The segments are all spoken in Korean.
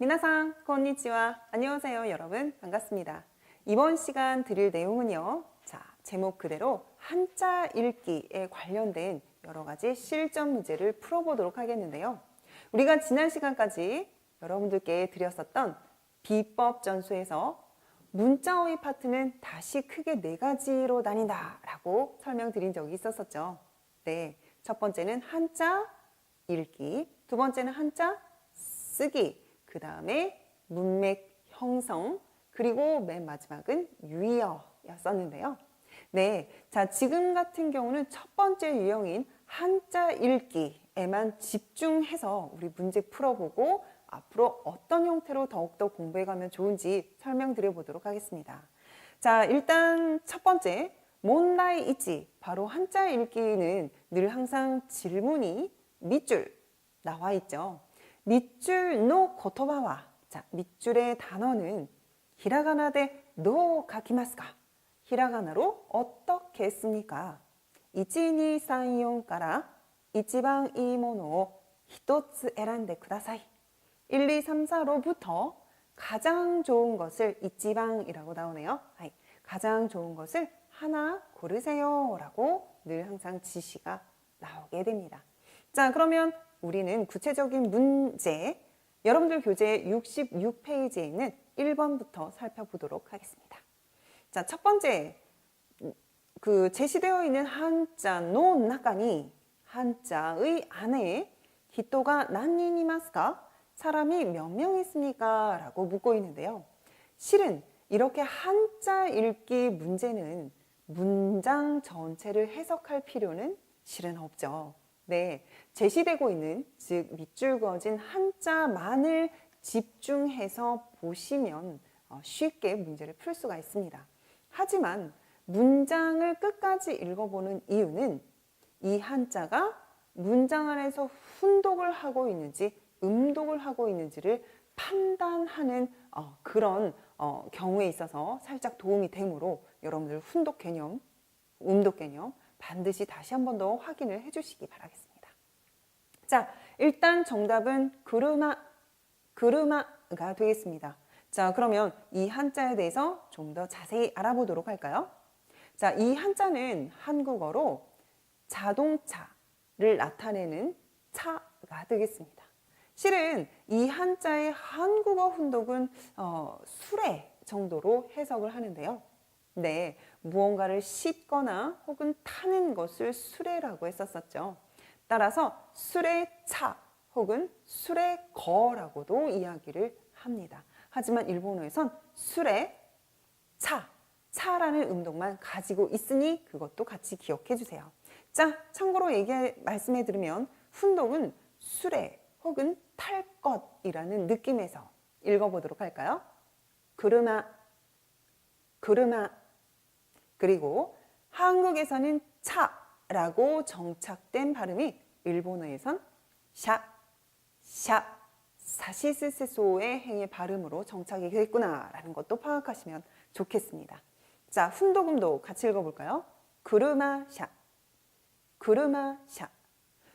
미나상, konnichiwa. 안녕하세요, 여러분. 반갑습니다. 이번 시간 드릴 내용은요. 자, 제목 그대로 한자 읽기에 관련된 여러 가지 실전 문제를 풀어보도록 하겠는데요. 우리가 지난 시간까지 여러분들께 드렸었던 비법 전수에서 문자어휘 파트는 다시 크게 네 가지로 나뉜다 라고 설명드린 적이 있었었죠. 네. 첫 번째는 한자 읽기, 두 번째는 한자 쓰기, 그 다음에 문맥 형성, 그리고 맨 마지막은 유의어였었는데요. 네. 자, 지금 같은 경우는 첫 번째 유형인 한자 읽기에만 집중해서 우리 문제 풀어보고 앞으로 어떤 형태로 더욱더 공부해가면 좋은지 설명드려 보도록 하겠습니다. 자, 일단 첫 번째, 몬다이 있지. 바로 한자 읽기는 늘 항상 질문이 밑줄 나와 있죠. 밑줄 노 고토바와 자, 밑줄의 단어는 히라가나 대노 가키마스까? 히라가나로 어떻게 했습니까? 1, 2, 3, 4から一番いいものを一つ選んでください. 1, 2, 3, 4로부터 가장 좋은 것을 이지방이라고 나오네요. 하이, 가장 좋은 것을 하나 고르세요라고 늘 항상 지시가 나오게 됩니다. 자, 그러면 우리는 구체적인 문제 여러분들 교재 66페이지에 있는 1번부터 살펴보도록 하겠습니다. 자, 첫 번째 그 제시되어 있는 한자 노 나가니 한자의 안에 히토가 난인이마스까? 사람이 몇 명 있습니까? 라고 묻고 있는데요. 실은 이렇게 한자 읽기 문제는 문장 전체를 해석할 필요는 실은 없죠. 네. 제시되고 있는, 즉, 밑줄 그어진 한자만을 집중해서 보시면 어, 쉽게 문제를 풀 수가 있습니다. 하지만 문장을 끝까지 읽어보는 이유는 이 한자가 문장 안에서 훈독을 하고 있는지 음독을 하고 있는지를 판단하는 어, 그런 어, 경우에 있어서 살짝 도움이 되므로 여러분들 훈독 개념, 음독 개념 반드시 다시 한 번 더 확인을 해주시기 바라겠습니다. 자, 일단 정답은 그르마, 그르마가 되겠습니다. 자, 그러면 이 한자에 대해서 좀 더 자세히 알아보도록 할까요? 자, 이 한자는 한국어로 자동차를 나타내는 차가 되겠습니다. 실은 이 한자의 한국어 훈독은 어, 수레 정도로 해석을 하는데요. 네, 무언가를 싣거나 혹은 타는 것을 수레라고 했었었죠. 따라서 수레차 혹은 수레거라고도 이야기를 합니다. 하지만 일본어에선 수레, 차, 차라는 음동만 가지고 있으니 그것도 같이 기억해 주세요. 자, 참고로 얘기 말씀해 드리면 훈독은 수레 혹은 탈 것이라는 느낌에서 읽어보도록 할까요? 그르마, 그르마. 그리고 한국에서는 차 라고 정착된 발음이 일본어에선 샤, 샤, 사시스세소의 행의 발음으로 정착이 됐구나라는 것도 파악하시면 좋겠습니다. 자, 훈독음도 같이 읽어볼까요? 그르마샤, 그르마샤.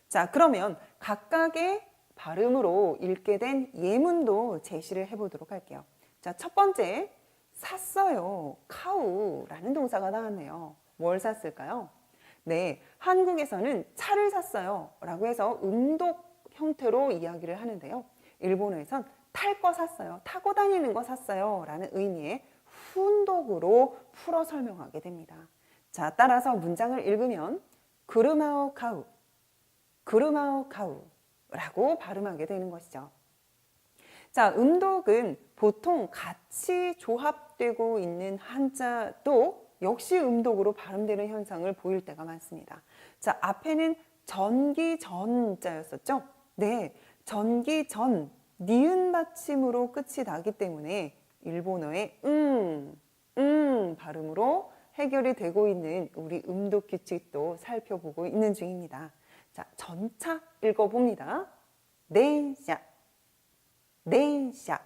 자, 그러면 각각의 발음으로 읽게 된 예문도 제시를 해보도록 할게요. 자, 첫 번째, 샀어요. 카우라는 동사가 나왔네요. 뭘 샀을까요? 네, 한국에서는 차를 샀어요. 라고 해서 음독 형태로 이야기를 하는데요. 일본어에선 탈 거 샀어요. 타고 다니는 거 샀어요. 라는 의미의 훈독으로 풀어 설명하게 됩니다. 자, 따라서 문장을 읽으면 그르마오 카우, 그르마오 카우 라고 발음하게 되는 것이죠. 자, 음독은 보통 같이 조합되고 있는 한자 도 역시 음독으로 발음되는 현상을 보일 때가 많습니다. 자, 앞에는 전기 전자였었죠? 네, 전기 전, 니은 받침으로 끝이 나기 때문에 일본어의 음, 음 발음으로 해결이 되고 있는 우리 음독 규칙도 살펴보고 있는 중입니다. 자, 전차 읽어봅니다. 덴샤, 덴샤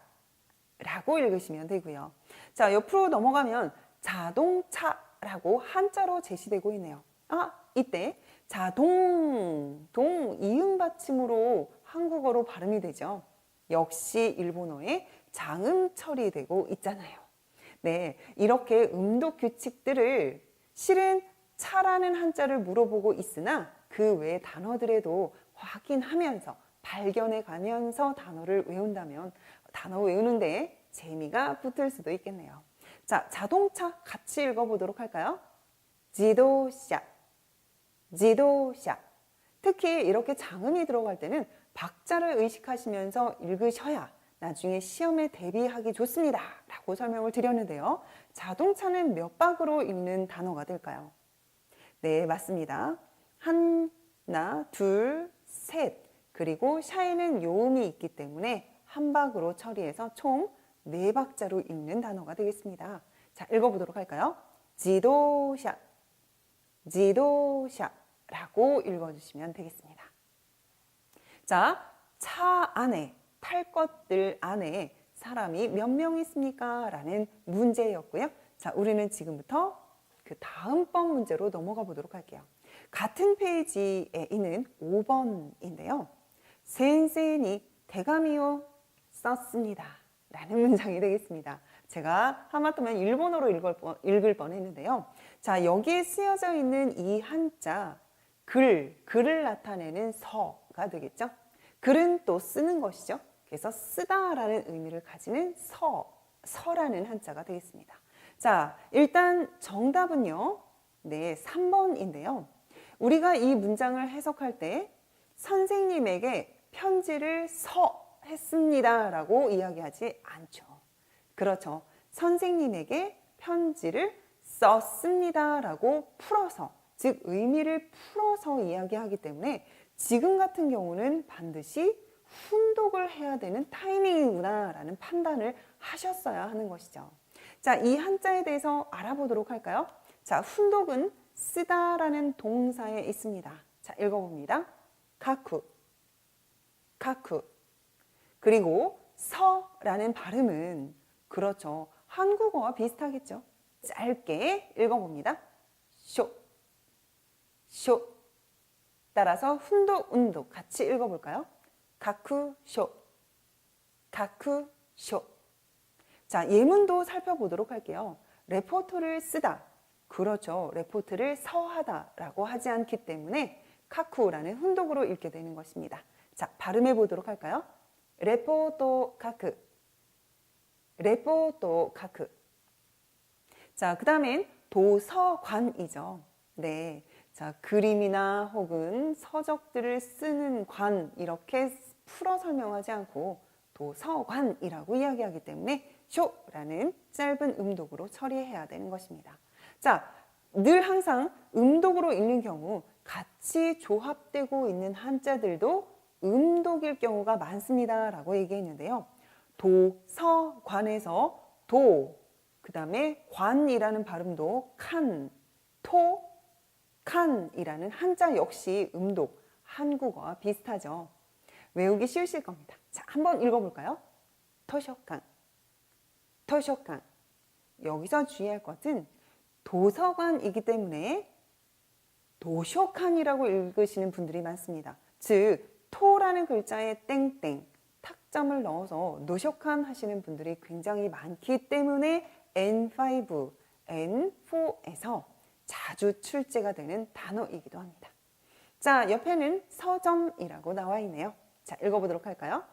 라고 읽으시면 되고요. 자, 옆으로 넘어가면 자동차라고 한자로 제시되고 있네요. 아, 이때 자동, 동, 이음 받침으로 한국어로 발음이 되죠. 역시 일본어에 장음 처리되고 있잖아요. 네, 이렇게 음독 규칙들을 실은 차라는 한자를 물어보고 있으나 그 외 단어들에도 확인하면서 발견해 가면서 단어를 외운다면 단어 외우는데 재미가 붙을 수도 있겠네요. 자, 자동차 같이 읽어보도록 할까요? 지도샤, 지도샤. 특히 이렇게 장음이 들어갈 때는 박자를 의식하시면서 읽으셔야 나중에 시험에 대비하기 좋습니다. 라고 설명을 드렸는데요. 자동차는 몇 박으로 읽는 단어가 될까요? 네, 맞습니다. 하나, 둘, 셋. 그리고 샤에는 요음이 있기 때문에 한 박으로 처리해서 총 네 박자로 읽는 단어가 되겠습니다. 자, 읽어보도록 할까요? 지도샤, 지도샤라고 읽어주시면 되겠습니다. 자, 차 안에, 탈 것들 안에 사람이 몇 명 있습니까? 라는 문제였고요. 자, 우리는 지금부터 그 다음번 문제로 넘어가 보도록 할게요. 같은 페이지에 있는 5번인데요. 센세니 대가미요 썼습니다. 라는 문장이 되겠습니다. 제가 하마터면 일본어로 읽을, 뻔, 읽을 뻔했는데요. 자, 여기에 쓰여져 있는 이 한자, 글, 글을 나타내는 서가 되겠죠. 글은 또 쓰는 것이죠. 그래서 쓰다라는 의미를 가지는 서, 서라는 한자가 되겠습니다. 자, 일단 정답은요. 네, 3번인데요. 우리가 이 문장을 해석할 때 선생님에게 편지를 서 했습니다라고 이야기하지 않죠. 그렇죠. 선생님에게 편지를 썼습니다라고 풀어서 즉 의미를 풀어서 이야기하기 때문에 지금 같은 경우는 반드시 훈독을 해야 되는 타이밍이구나라는 판단을 하셨어야 하는 것이죠. 자, 이 한자에 대해서 알아보도록 할까요? 자, 훈독은 쓰다라는 동사에 있습니다. 자, 읽어봅니다. 카쿠, 카쿠. 그리고 서라는 발음은 그렇죠. 한국어와 비슷하겠죠. 짧게 읽어봅니다. 쇼, 쇼. 따라서 훈독, 운독 같이 읽어볼까요? 가쿠, 쇼, 가쿠, 쇼. 자, 예문도 살펴보도록 할게요. 레포트를 쓰다. 그렇죠. 레포트를 서하다라고 하지 않기 때문에 카쿠라는 훈독으로 읽게 되는 것입니다. 자, 발음해 보도록 할까요? 레포토 카크. 레포토 카크. 자, 그 다음엔 도서관이죠. 네. 자, 그림이나 혹은 서적들을 쓰는 관, 이렇게 풀어 설명하지 않고 도서관이라고 이야기하기 때문에 쇼라는 짧은 음독으로 처리해야 되는 것입니다. 자, 늘 항상 음독으로 읽는 경우 같이 조합되고 있는 한자들도 음독일 경우가 많습니다. 라고 얘기했는데요. 도 서 관에서 도, 그 다음에 관이라는 발음도 칸, 토, 칸이라는 한자 역시 음독, 한국어와 비슷하죠. 외우기 쉬우실 겁니다. 자, 한번 읽어볼까요? 터쇼칸, 터쇼칸. 여기서 주의할 것은 도서관이기 때문에 도쇼칸이라고 읽으시는 분들이 많습니다. 즉, 토라는 글자에 땡땡, 탁점을 넣어서 노쇼칸 하시는 분들이 굉장히 많기 때문에 N5, N4에서 자주 출제가 되는 단어이기도 합니다. 자, 옆에는 서점이라고 나와 있네요. 자, 읽어보도록 할까요?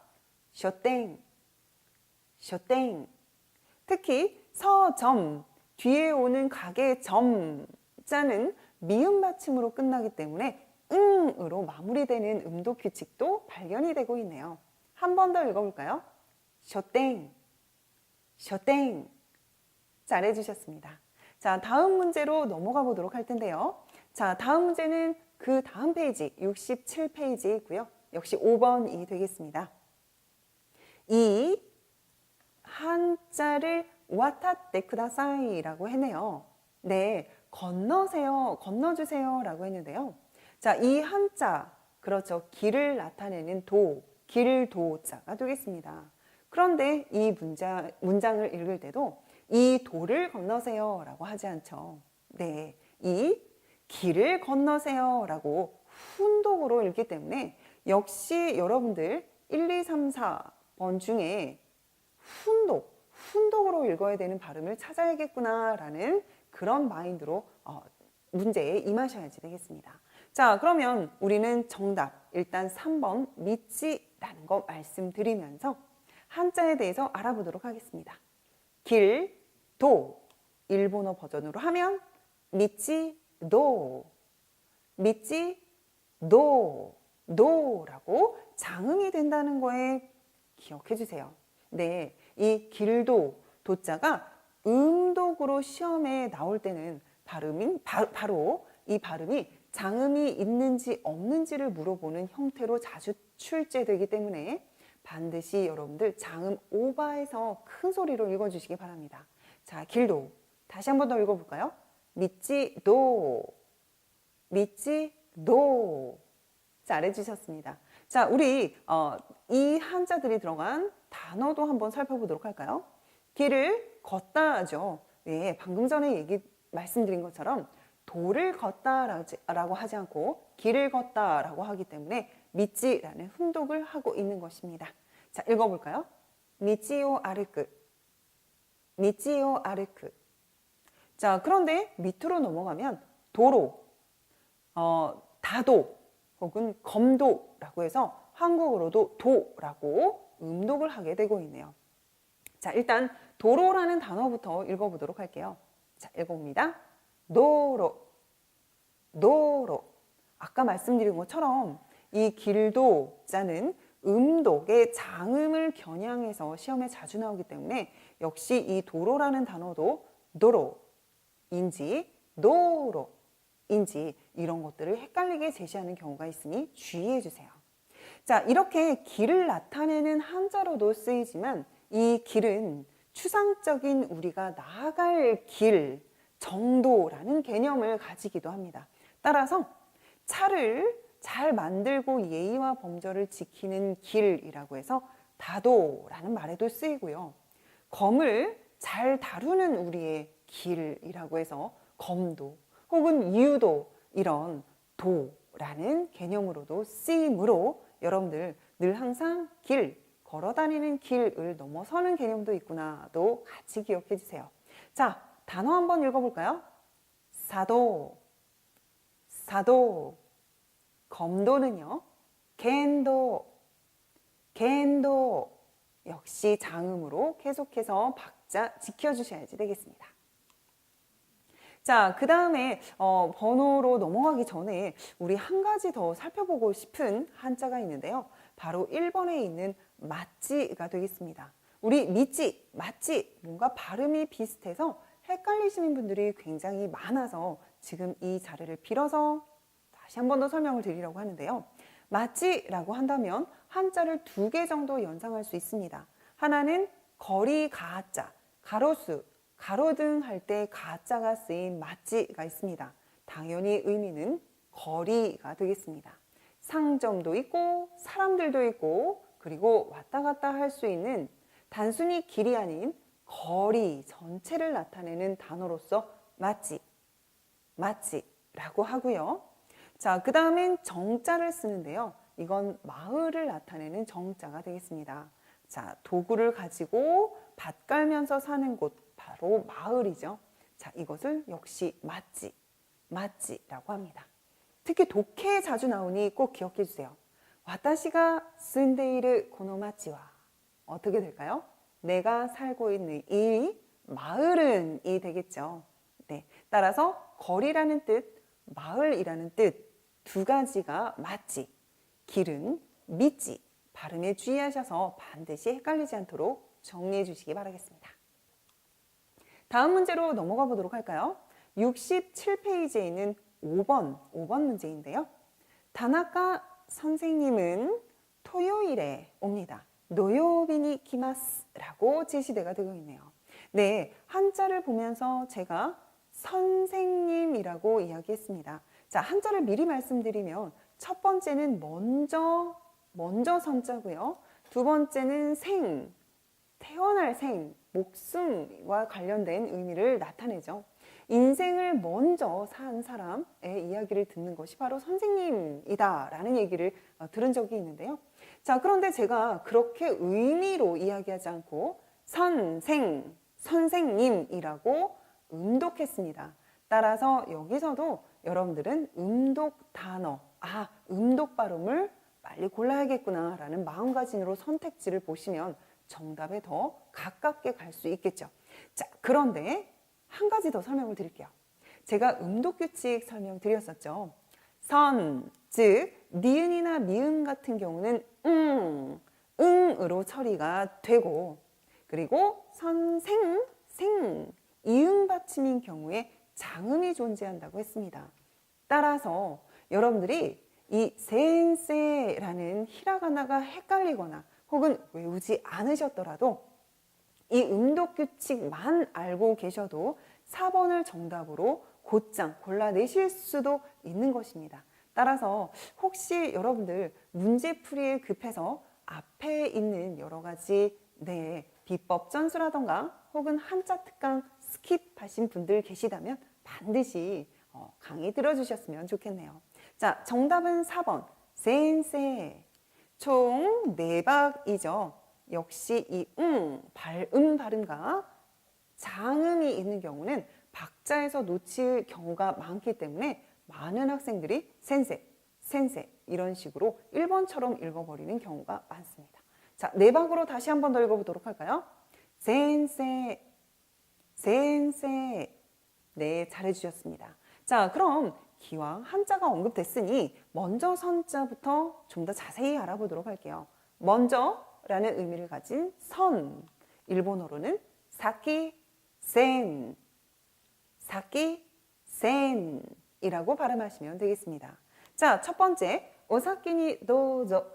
쇼땡, 쇼땡. 특히 서점, 뒤에 오는 가게 점, 자는 미음 받침으로 끝나기 때문에 응으로 마무리되는 음독 규칙도 발견이 되고 있네요. 한 번 더 읽어볼까요? 쇼땡, 쇼땡. 잘해주셨습니다. 자, 다음 문제로 넘어가 보도록 할 텐데요. 자, 다음 문제는 그 다음 페이지, 67페이지에 있고요. 역시 5번이 되겠습니다. 이 한자를 와타떼 쿠다사이라고 했네요. 네, 건너세요, 건너주세요 라고 했는데요. 자, 이 한자, 그렇죠. 길을 나타내는 도, 길도자가 되겠습니다. 그런데 이 문자, 문장을 읽을 때도 이 도를 건너세요 라고 하지 않죠. 네. 이 길을 건너세요 라고 훈독으로 읽기 때문에 역시 여러분들 1, 2, 3, 4번 중에 훈독, 훈독으로 읽어야 되는 발음을 찾아야겠구나라는 그런 마인드로 어, 문제에 임하셔야지 되겠습니다. 자, 그러면 우리는 정답 일단 3번 믿지라는 거 말씀드리면서 한자에 대해서 알아보도록 하겠습니다. 길, 도 일본어 버전으로 하면 믿지, 도 믿지, 도 도라고 장음이 된다는 거에 기억해 주세요. 네, 이 길도 도자가 음독으로 시험에 나올 때는 발음인 바, 바로 이 발음이 장음이 있는지 없는지를 물어보는 형태로 자주 출제되기 때문에 반드시 여러분들 장음 오바해서 큰 소리로 읽어주시기 바랍니다. 자, 길도 다시 한 번 더 읽어볼까요? 믿지도 믿지도 잘해주셨습니다. 자, 우리 어, 이 한자들이 들어간 단어도 한번 살펴보도록 할까요? 길을 걷다죠. 예, 방금 전에 얘기 말씀드린 것처럼 도를 걷다라고 하지 않고 길을 걷다라고 하기 때문에 믿지라는 훈독을 하고 있는 것입니다. 자, 읽어볼까요? 미지오 아르크, 미지오 아르크. 자, 그런데 밑으로 넘어가면 도로, 어, 다도 혹은 검도라고 해서 한국어로도 도라고 음독을 하게 되고 있네요. 자, 일단 도로라는 단어부터 읽어보도록 할게요. 자, 읽어봅니다. 도로, 도로. 아까 말씀드린 것처럼 이 길도 자는 음독의 장음을 겨냥해서 시험에 자주 나오기 때문에 역시 이 도로라는 단어도 도로인지 도로인지 이런 것들을 헷갈리게 제시하는 경우가 있으니 주의해 주세요. 자, 이렇게 길을 나타내는 한자로도 쓰이지만 이 길은 추상적인 우리가 나아갈 길 정도라는 개념을 가지기도 합니다. 따라서 차를 잘 만들고 예의와 범절을 지키는 길이라고 해서 다도라는 말에도 쓰이고요. 검을 잘 다루는 우리의 길이라고 해서 검도 혹은 유도 이런 도라는 개념으로도 쓰이므로 여러분들 늘 항상 길, 걸어 다니는 길을 넘어서는 개념도 있구나도 같이 기억해 주세요. 자, 단어 한번 읽어볼까요? 사도, 사도, 검도는요, 겐도, 겐도 역시 장음으로 계속해서 박자 지켜주셔야지 되겠습니다. 자, 그 다음에 어, 번호로 넘어가기 전에 우리 한 가지 더 살펴보고 싶은 한자가 있는데요. 바로 1번에 있는 맞지가 되겠습니다. 우리 믿지, 맞지, 뭔가 발음이 비슷해서 헷갈리시는 분들이 굉장히 많아서 지금 이 자리를 빌어서 다시 한 번 더 설명을 드리려고 하는데요. 맞지라고 한다면 한자를 두 개 정도 연상할 수 있습니다. 하나는 거리 가자, 가로수, 가로등 할 때 가자가 쓰인 맞지가 있습니다. 당연히 의미는 거리가 되겠습니다. 상점도 있고 사람들도 있고 그리고 왔다 갔다 할 수 있는 단순히 길이 아닌 거리 전체를 나타내는 단어로서 맞지, 맞지 라고 하고요. 자, 그 다음엔 정자를 쓰는데요. 이건 마을을 나타내는 정자가 되겠습니다. 자, 도구를 가지고 밭 깔면서 사는 곳, 바로 마을이죠. 자, 이것을 역시 맞지, 맞지 라고 합니다. 특히 독해에 자주 나오니 꼭 기억해 주세요. 와타시가 쓴데이르 고노마치와 어떻게 될까요? 내가 살고 있는 이 마을은 이 되겠죠. 네. 따라서 거리라는 뜻, 마을이라는 뜻 두 가지가 맞지, 길은 믿지 발음에 주의하셔서 반드시 헷갈리지 않도록 정리해 주시기 바라겠습니다. 다음 문제로 넘어가 보도록 할까요? 67페이지에 있는 5번, 5번 문제인데요. 다나카 선생님은 토요일에 옵니다. 노요비니 키마스라고 제시대가 되고 있네요. 네, 한자를 보면서 제가 선생님이라고 이야기했습니다. 자, 한자를 미리 말씀드리면 첫 번째는 먼저 먼저 선자고요. 두 번째는 생, 태어날 생, 목숨과 관련된 의미를 나타내죠. 인생을 먼저 산 사람의 이야기를 듣는 것이 바로 선생님이다라는 얘기를 어, 들은 적이 있는데요. 자, 그런데 제가 그렇게 의미로 이야기하지 않고 선생, 선생님이라고 음독했습니다. 따라서 여기서도 여러분들은 음독 단어, 아, 음독 발음을 빨리 골라야겠구나 라는 마음가짐으로 선택지를 보시면 정답에 더 가깝게 갈 수 있겠죠. 자, 그런데 한 가지 더 설명을 드릴게요. 제가 음독 규칙 설명 드렸었죠. 선, 즉 니은이나 미음 같은 경우는 응, 응으로 처리가 되고 그리고 선생, 생, 이응 받침인 경우에 장음이 존재한다고 했습니다. 따라서 여러분들이 이 센세라는 히라가나가 헷갈리거나 혹은 외우지 않으셨더라도 이 음독 규칙만 알고 계셔도 4번을 정답으로 곧장 골라내실 수도 있는 것입니다. 따라서 혹시 여러분들 문제풀이에 급해서 앞에 있는 여러 가지 네, 비법 전수라던가 혹은 한자 특강 스킵하신 분들 계시다면 반드시 어, 강의 들어주셨으면 좋겠네요. 자, 정답은 4번 센세 총 4박이죠. 역시 이 응, 발음 발음과 장음이 있는 경우는 박자에서 놓칠 경우가 많기 때문에 많은 학생들이 센세, 센세 이런 식으로 1번처럼 읽어버리는 경우가 많습니다. 자, 네 박으로 다시 한 번 더 읽어보도록 할까요? 센세, 센세. 네, 잘해주셨습니다. 자, 그럼 기왕 한자가 언급됐으니 먼저 선자부터 좀 더 자세히 알아보도록 할게요. 먼저 라는 의미를 가진 선, 일본어로는 사키, 센, 사키, 센 이라고 발음하시면 되겠습니다. 자, 첫 번째, 오사키니 도저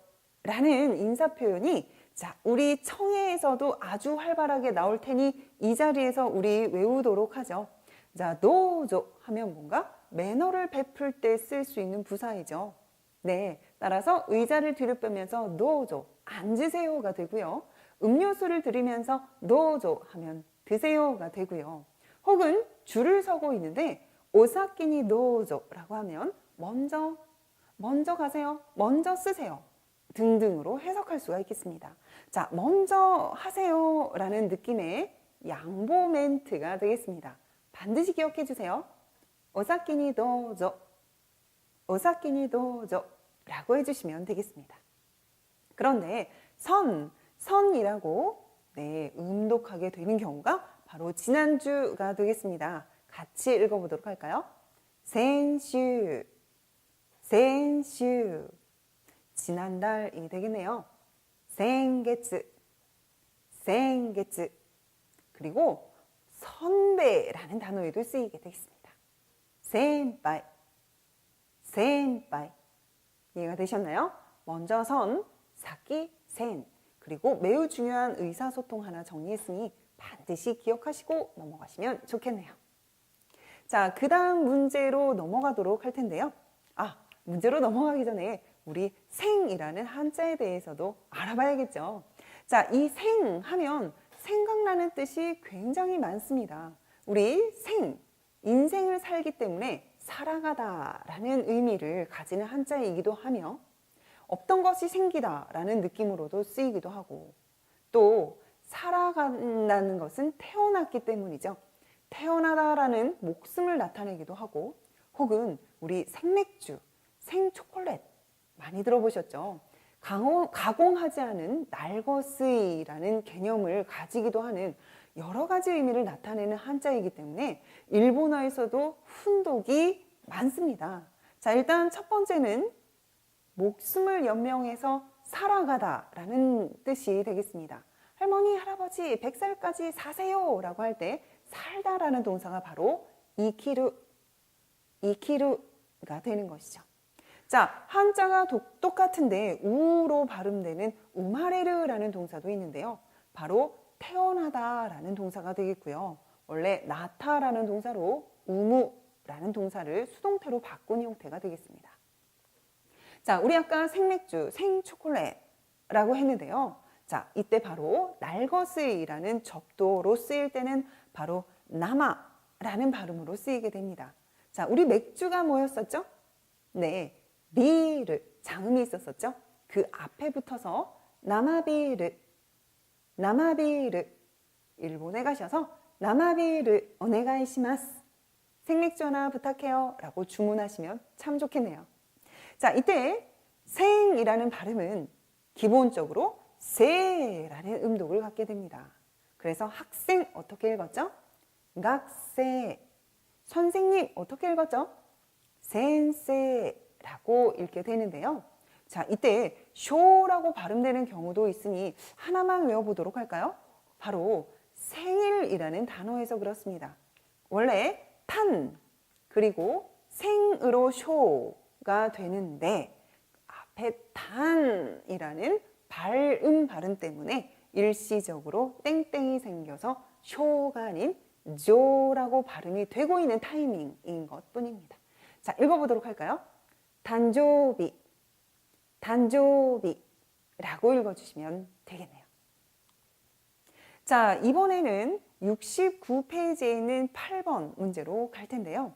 라는 인사 표현이 자, 우리 청해에서도 아주 활발하게 나올 테니 이 자리에서 우리 외우도록 하죠. 자, 도저 하면 뭔가 매너를 베풀 때 쓸 수 있는 부사이죠. 네, 따라서 의자를 뒤로 빼면서 도저 앉으세요가 되고요. 음료수를 드리면서 도저 하면 드세요가 되고요. 혹은 줄을 서고 있는데 오사키니 도저라고 하면 먼저 먼저 가세요. 먼저 쓰세요. 등등으로 해석할 수가 있겠습니다. 자, 먼저 하세요 라는 느낌의 양보 멘트가 되겠습니다. 반드시 기억해 주세요. 오사키니 도저, 오사키니 도저라고 해주시면 되겠습니다. 그런데 선, 선이라고 네, 음독하게 되는 경우가 바로 지난주가 되겠습니다. 같이 읽어보도록 할까요? 센슈, 센슈. 지난달이 되겠네요. 생게츠, 생게츠. 그리고 선배라는 단어에도 쓰이게 되겠습니다. 센빠이, 센빠이. 이해가 되셨나요? 먼저 선, 사키, 센. 그리고 매우 중요한 의사소통 하나 정리했으니 반드시 기억하시고 넘어가시면 좋겠네요. 자, 그 다음 문제로 넘어가도록 할 텐데요. 아, 문제로 넘어가기 전에 우리 생이라는 한자에 대해서도 알아봐야겠죠. 자, 이 생 하면 생각나는 뜻이 굉장히 많습니다. 우리 생, 인생을 살기 때문에 살아가다 라는 의미를 가지는 한자이기도 하며 없던 것이 생기다 라는 느낌으로도 쓰이기도 하고 또 살아간다는 것은 태어났기 때문이죠. 태어나다라는 목숨을 나타내기도 하고 혹은 우리 생맥주, 생초콜릿 많이 들어보셨죠? 강호, 가공하지 않은 날것의라는 개념을 가지기도 하는 여러 가지 의미를 나타내는 한자이기 때문에 일본어에서도 훈독이 많습니다. 자, 일단 첫 번째는 목숨을 연명해서 살아가다라는 뜻이 되겠습니다. 할머니, 할아버지, 100살까지 사세요 라고 할 때 살다라는 동사가 바로 이키루, 이키루가 되는 것이죠. 자, 한자가 독, 똑같은데 우로 발음되는 우마레르라는 동사도 있는데요. 바로 태어나다라는 동사가 되겠고요. 원래 나타라는 동사로 우무라는 동사를 수동태로 바꾼 형태가 되겠습니다. 자, 우리 아까 생맥주, 생초콜릿라고 했는데요. 자, 이때 바로 날것의라는 접도로 쓰일 때는 바로 남아라는 발음으로 쓰이게 됩니다. 자, 우리 맥주가 뭐였었죠? 네, 리를 장음이 있었었죠. 그 앞에 붙어서 나마비르, 나마비르 일본에 가셔서 나마비르 오네가이시마스 생맥주 하나 부탁해요 라고 주문하시면 참 좋겠네요. 자, 이때 생이라는 발음은 기본적으로 세라는 음독을 갖게 됩니다. 그래서 학생 어떻게 읽었죠? 각세 선생님 어떻게 읽었죠? 센세라고 읽게 되는데요. 자, 이때 쇼라고 발음되는 경우도 있으니 하나만 외워보도록 할까요? 바로 생일이라는 단어에서 그렇습니다. 원래 탄 그리고 생으로 쇼가 되는데 앞에 단이라는 발음 발음 때문에 일시적으로 땡땡이 생겨서 쇼가 아닌 조라고 발음이 되고 있는 타이밍인 것 뿐입니다. 자, 읽어보도록 할까요? 단조비, 단조비라고 읽어주시면 되겠네요. 자, 이번에는 69페이지에 있는 8번 문제로 갈 텐데요.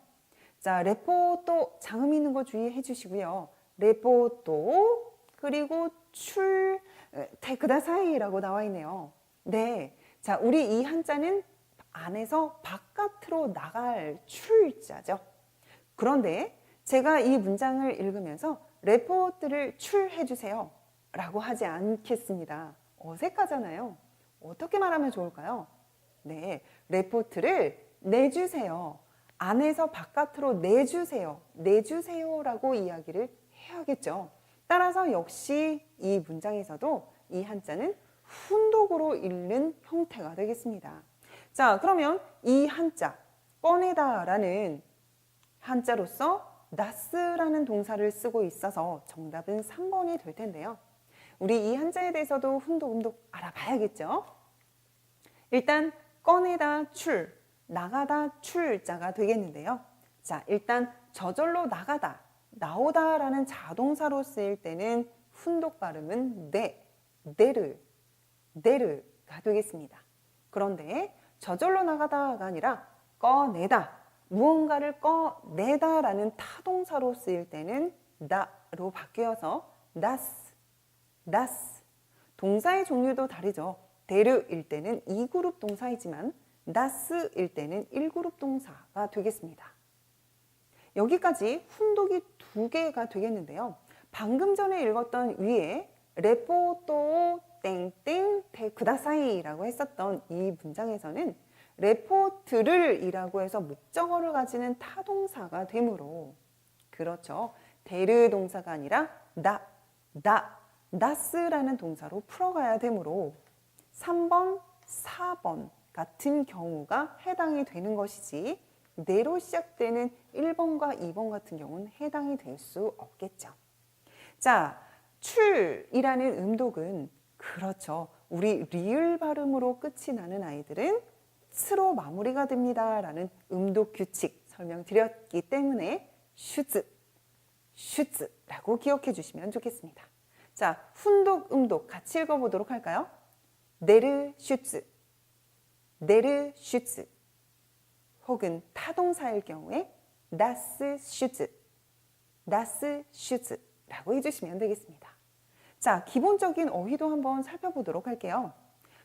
자, 레포또 장음 있는 거 주의해 주시고요. 레포또 그리고 출 테크다사이라고 나와 있네요. 네. 자, 우리 이 한자는 안에서 바깥으로 나갈 출자죠. 그런데 제가 이 문장을 읽으면서 레포트를 출해 주세요. 라고 하지 않겠습니다. 어색하잖아요. 어떻게 말하면 좋을까요? 네, 레포트를 내주세요. 안에서 바깥으로 내주세요. 내주세요라고 이야기를 해야겠죠. 따라서 역시 이 문장에서도 이 한자는 훈독으로 읽는 형태가 되겠습니다. 자, 그러면 이 한자, 꺼내다 라는 한자로서 나스라는 동사를 쓰고 있어서 정답은 3번이 될 텐데요. 우리 이 한자에 대해서도 훈독훈독 알아봐야겠죠. 일단 꺼내다 출, 나가다 출자가 되겠는데요. 자, 일단 저절로 나가다, 나오다라는 자동사로 쓰일 때는 훈독 발음은 네, 네르, 네르가 되겠습니다. 그런데 저절로 나가다가 아니라 꺼내다, 무언가를 꺼내다라는 타동사로 쓰일 때는 나로 바뀌어서 나스, 나스. 동사의 종류도 다르죠. 데르일 때는 2그룹 동사이지만 나스일 때는 1그룹 동사가 되겠습니다. 여기까지 훈독이 두 개가 되겠는데요. 방금 전에 읽었던 위에 레포토 땡땡 테크다사이라고 했었던 이 문장에서는 레포트를 이라고 해서 목적어를 가지는 타동사가 되므로 그렇죠. 데르 동사가 아니라 나, 나, 나스라는 동사로 풀어가야 되므로 3번, 4번 같은 경우가 해당이 되는 것이지 내로 시작되는 1번과 2번 같은 경우는 해당이 될 수 없겠죠. 자, 출이라는 음독은 그렇죠. 우리 리을 발음으로 끝이 나는 아이들은 스로 마무리가 됩니다. 라는 음독 규칙 설명드렸기 때문에 슈즈, 슈즈라고 기억해 주시면 좋겠습니다. 자, 훈독, 음독 같이 읽어보도록 할까요? 네르 슈츠, 네르 슈츠 혹은 타동사일 경우에 나스 슈즈, 나스 슈즈라고 해주시면 되겠습니다. 자, 기본적인 어휘도 한번 살펴보도록 할게요.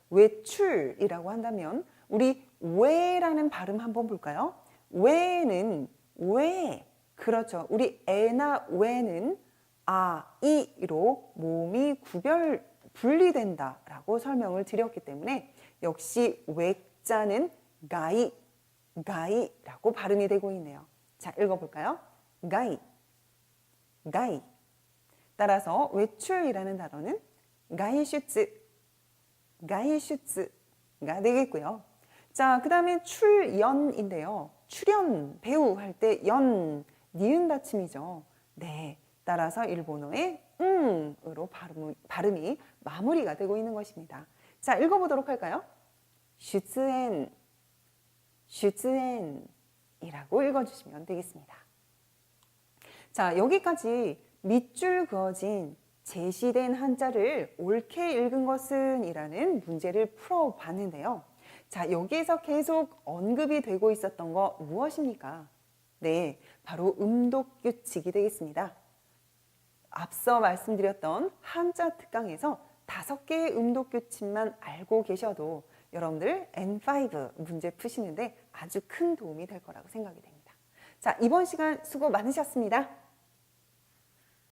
외출이라고 한다면 우리 왜라는 발음 한번 볼까요? 왜는 왜 그렇죠. 우리 애나 왜는 아, 이로 몸이 구별 분리된다라고 설명을 드렸기 때문에 역시 외자는 가이 가이라고 발음이 되고 있네요. 자, 읽어볼까요? 가이 가이 따라서 외출이라는 단어는 가이슈츠 가이슈츠가 되겠고요. 자, 그 다음에 출연인데요. 출연, 배우 할 때 연, 니은 받침이죠. 네. 따라서 일본어의 응으로 발음, 발음이 마무리가 되고 있는 것입니다. 자, 읽어보도록 할까요? 슈츠엔, 슈츠엔이라고 읽어주시면 되겠습니다. 자, 여기까지 밑줄 그어진 제시된 한자를 옳게 읽은 것은 이라는 문제를 풀어봤는데요. 자, 여기에서 계속 언급이 되고 있었던 거 무엇입니까? 네, 바로 음독 규칙이 되겠습니다. 앞서 말씀드렸던 한자 특강에서 다섯 개의 음독 규칙만 알고 계셔도 여러분들 N5 문제 푸시는데 아주 큰 도움이 될 거라고 생각이 됩니다. 자, 이번 시간 수고 많으셨습니다.